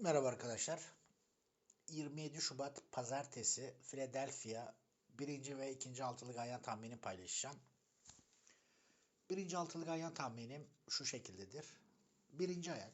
Merhaba arkadaşlar. 27 Şubat Pazartesi Philadelphia birinci ve ikinci altılık ayağın tahmini paylaşacağım. Birinci altılık ayağın tahminim şu şekildedir. Birinci ayak.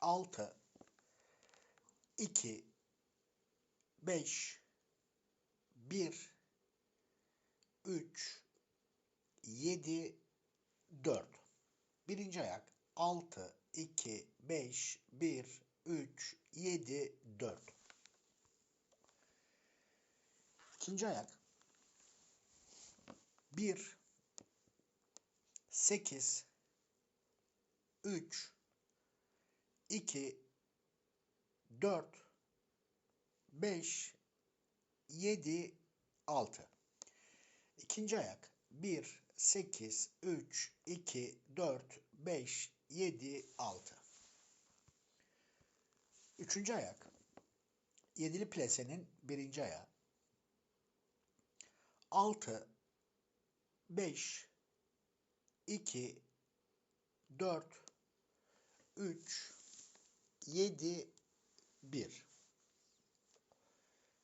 6 2 5 1 3 7 4 Birinci ayak. 6 2 5 1 3 7 4 İkinci ayak. 1 8 3 2 4 5 7 6 İkinci ayak. 1 8 3 2 4 5 7 6 Üçüncü ayak. Yedili plesenin birinci ayağı. 6 5 2 4 3 7 1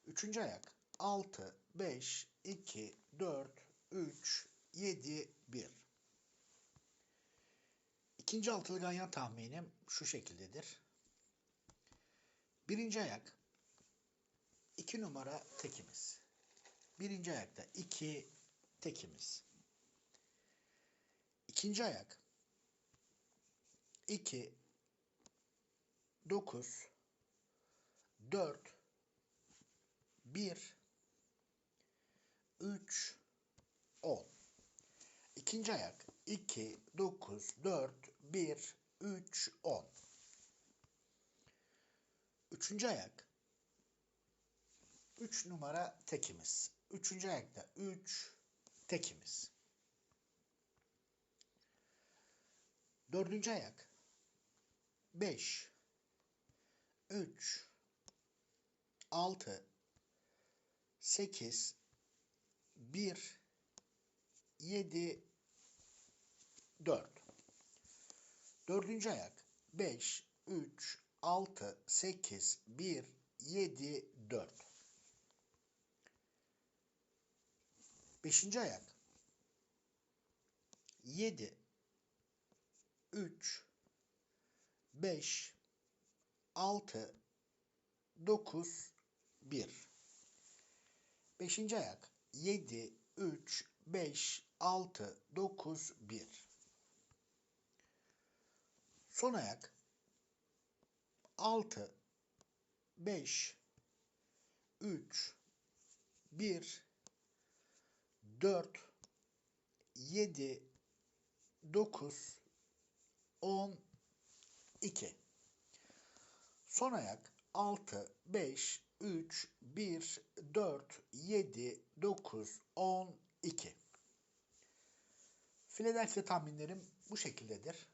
Üçüncü ayak. 6 5 2 4 3 7 1 İkinci altılı ganyan tahminim şu şekildedir. Birinci ayak 2 numara tekimiz. Birinci ayakta 2 tekimiz. İkinci ayak 2 9 4 1 3 10 İkinci ayak 2 9 4 1 3 10 Üçüncü ayak 3 numara tekimiz. Üçüncü ayakta 3 tekimiz. Dördüncü ayak 5 3 6 8 1 7 4 Dördüncü ayak. 5 3 6 8 1 7 4 Beşinci ayak. 7 3 5 6 9 1 Beşinci ayak. 7 3 5 6 9 1 Son ayak. 6 5 3 1 4 7 9 10 2 Son ayak. 6 5 3 1 4 7 9 10 2 Philadelphia tahminlerim bu şekildedir.